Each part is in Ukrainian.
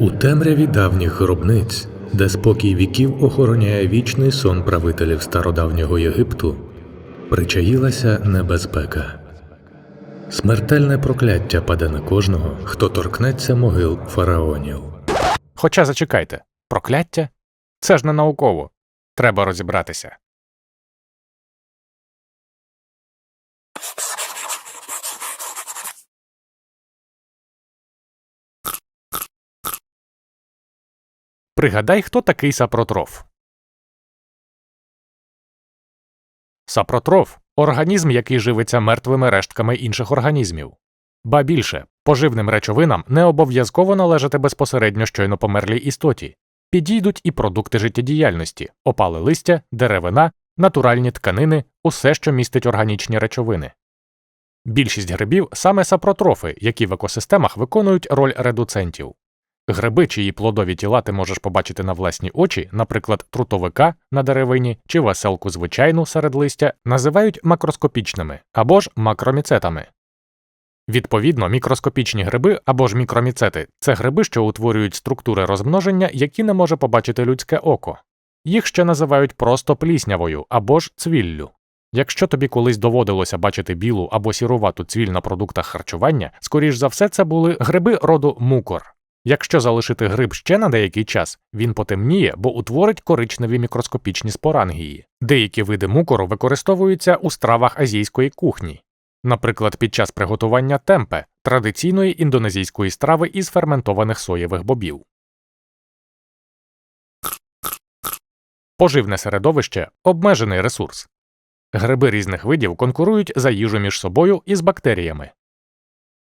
У темряві давніх гробниць, де спокій віків охороняє вічний сон правителів стародавнього Єгипту, причаїлася небезпека. Смертельне прокляття паде на кожного, хто торкнеться могил фараонів. Хоча зачекайте, прокляття? Це ж не науково. Треба розібратися. Пригадай, хто такий сапротроф. Сапротроф організм, який живиться мертвими рештками інших організмів. Ба більше, поживним речовинам не обов'язково належати безпосередньо щойно померлій істоті. Підійдуть і продукти життєдіяльності, опали листя, деревина, натуральні тканини, усе, що містить органічні речовини. Більшість грибів саме сапротрофи, які в екосистемах виконують роль редуцентів. Гриби, чиї плодові тіла ти можеш побачити на власні очі, наприклад, трутовика на деревині чи веселку звичайну серед листя, називають макроскопічними або ж макроміцетами. Відповідно, мікроскопічні гриби або ж мікроміцети це гриби, що утворюють структури розмноження, які не може побачити людське око. Їх ще називають просто пліснявою або ж цвіллю. Якщо тобі колись доводилося бачити білу або сірувату цвіль на продуктах харчування, скоріш за все це були гриби роду мукор. Якщо залишити гриб ще на деякий час, він потемніє, бо утворить коричневі мікроскопічні спорангії. Деякі види мукору використовуються у стравах азійської кухні, наприклад, під час приготування темпе традиційної індонезійської страви із ферментованих соєвих бобів. Поживне середовище обмежений ресурс. Гриби різних видів конкурують за їжу між собою і з бактеріями.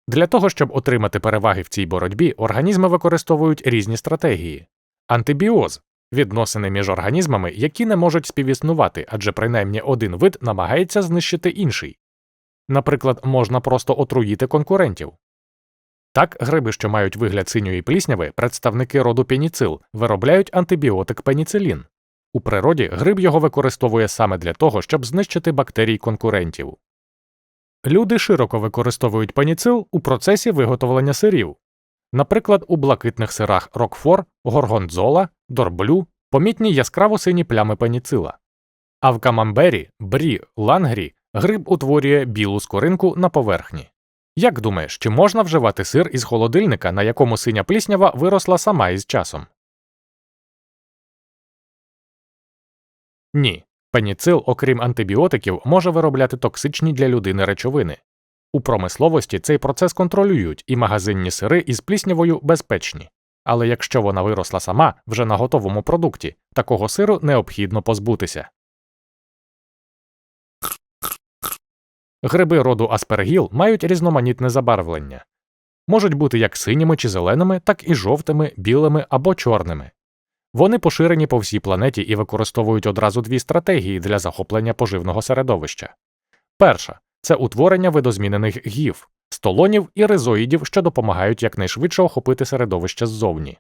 Для того, щоб отримати переваги в цій боротьбі, організми використовують різні стратегії. Антибіоз відносини між організмами, які не можуть співіснувати, адже принаймні один вид намагається знищити інший. Наприклад, можна просто отруїти конкурентів. Так, гриби, що мають вигляд синьої плісняви, представники роду пеніцил, виробляють антибіотик пеніцилін. У природі гриб його використовує саме для того, щоб знищити бактерій конкурентів. Люди широко використовують пеніцил у процесі виготовлення сирів. Наприклад, у блакитних сирах Рокфор, Горгонзола, Дорблю помітні яскраво сині плями пеніцила. А в камамбері, брі, лангрі гриб утворює білу скоринку на поверхні. Як думаєш, чи можна вживати сир із холодильника, на якому синя пліснява виросла сама із часом? Ні. Пеніцил, окрім антибіотиків, може виробляти токсичні для людини речовини. У промисловості цей процес контролюють, і магазинні сири із пліснявою безпечні. Але якщо вона виросла сама вже на готовому продукті, такого сиру необхідно позбутися. Гриби роду аспергіл мають різноманітне забарвлення. Можуть бути як синіми чи зеленими, так і жовтими, білими або чорними. Вони поширені по всій планеті і використовують одразу дві стратегії для захоплення поживного середовища. Перша це утворення видозмінених гів, столонів і ризоїдів, що допомагають якнайшвидше охопити середовище ззовні.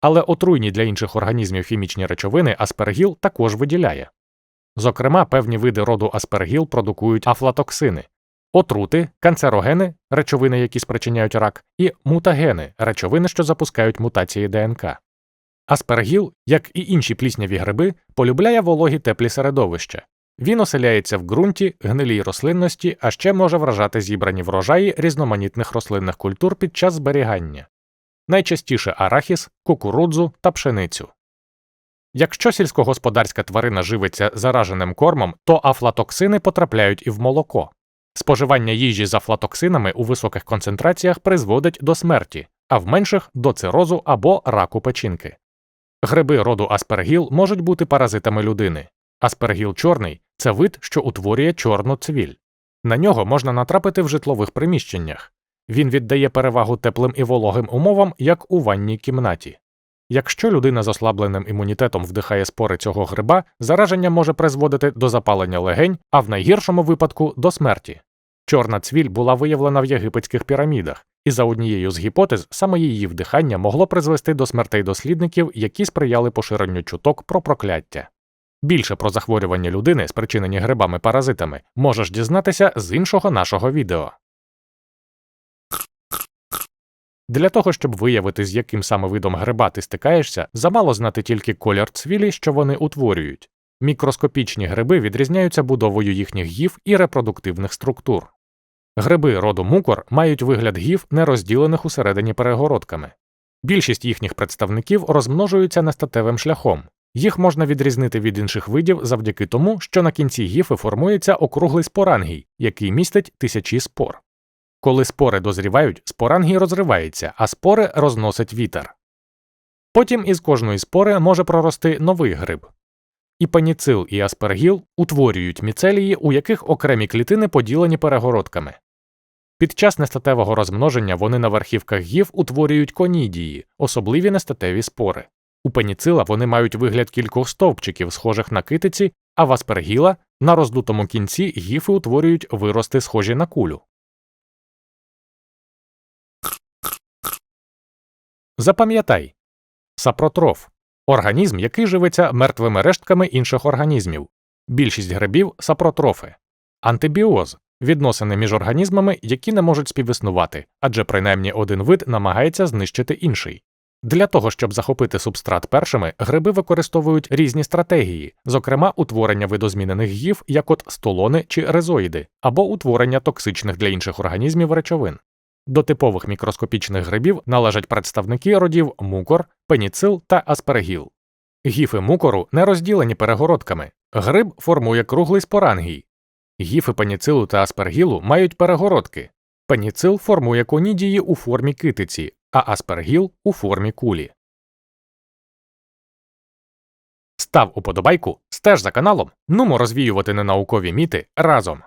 Але отруйні для інших організмів хімічні речовини аспергіл також виділяє. Зокрема, певні види роду аспергіл продукують афлатоксини, отрути, канцерогени, речовини, які спричиняють рак, і мутагени, речовини, що запускають мутації ДНК. Аспергіл, як і інші плісняві гриби, полюбляє вологі теплі середовища. Він оселяється в ґрунті, гнилій рослинності, а ще може вражати зібрані врожаї різноманітних рослинних культур під час зберігання, найчастіше арахіс, кукурудзу та пшеницю. Якщо сільськогосподарська тварина живиться зараженим кормом, то афлатоксини потрапляють і в молоко. Споживання їжі з афлатоксинами у високих концентраціях призводить до смерті, а в менших до цирозу або раку печінки. Гриби роду аспергіл можуть бути паразитами людини. Аспергіл чорний це вид, що утворює чорну цвіль. На нього можна натрапити в житлових приміщеннях. Він віддає перевагу теплим і вологим умовам, як у ванній кімнаті. Якщо людина з ослабленим імунітетом вдихає спори цього гриба, зараження може призводити до запалення легень, а в найгіршому випадку до смерті. Чорна цвіль була виявлена в єгипетських пірамідах, і за однією з гіпотез саме її вдихання могло призвести до смертей дослідників, які сприяли поширенню чуток про прокляття. Більше про захворювання людини, спричинені грибами-паразитами, можеш дізнатися з іншого нашого відео. Для того, щоб виявити, з яким саме видом гриба ти стикаєшся, замало знати тільки колір цвілі, що вони утворюють. Мікроскопічні гриби відрізняються будовою їхніх гів і репродуктивних структур. Гриби роду мукор мають вигляд гів, не розділених усередині перегородками. Більшість їхніх представників розмножуються нестатевим шляхом. Їх можна відрізнити від інших видів завдяки тому, що на кінці гіфи формується округлий спорангій, який містить тисячі спор. Коли спори дозрівають, спорангій розривається, а спори розносить вітер. Потім із кожної спори може прорости новий гриб. І паніцил, і аспергіл утворюють міцелії, у яких окремі клітини поділені перегородками. Під час нестатевого розмноження вони на верхівках гів утворюють конідії, особливі нестатеві спори. У пеніцила вони мають вигляд кількох стовпчиків, схожих на китиці, а в аспергіла на роздутому кінці гіфи утворюють вирости, схожі на кулю. Запам'ятай сапротроф організм, який живиться мертвими рештками інших організмів. Більшість грибів сапротрофи. Антибіоз відносини між організмами, які не можуть співіснувати, адже принаймні один вид намагається знищити інший. Для того, щоб захопити субстрат першими, гриби використовують різні стратегії, зокрема утворення видозмінених гів, як от столони чи резоїди, або утворення токсичних для інших організмів речовин. До типових мікроскопічних грибів належать представники родів мукор, пеніцил та аспергіл. Гіфи мукору не розділені перегородками. Гриб формує круглий спорангій. Гіфи паніцилу та аспергілу мають перегородки. Паніцил формує конідії у формі китиці, а аспергіл у формі кулі. Став уподобайку, стеж за каналом, нумо розвіювати ненаукові міти разом.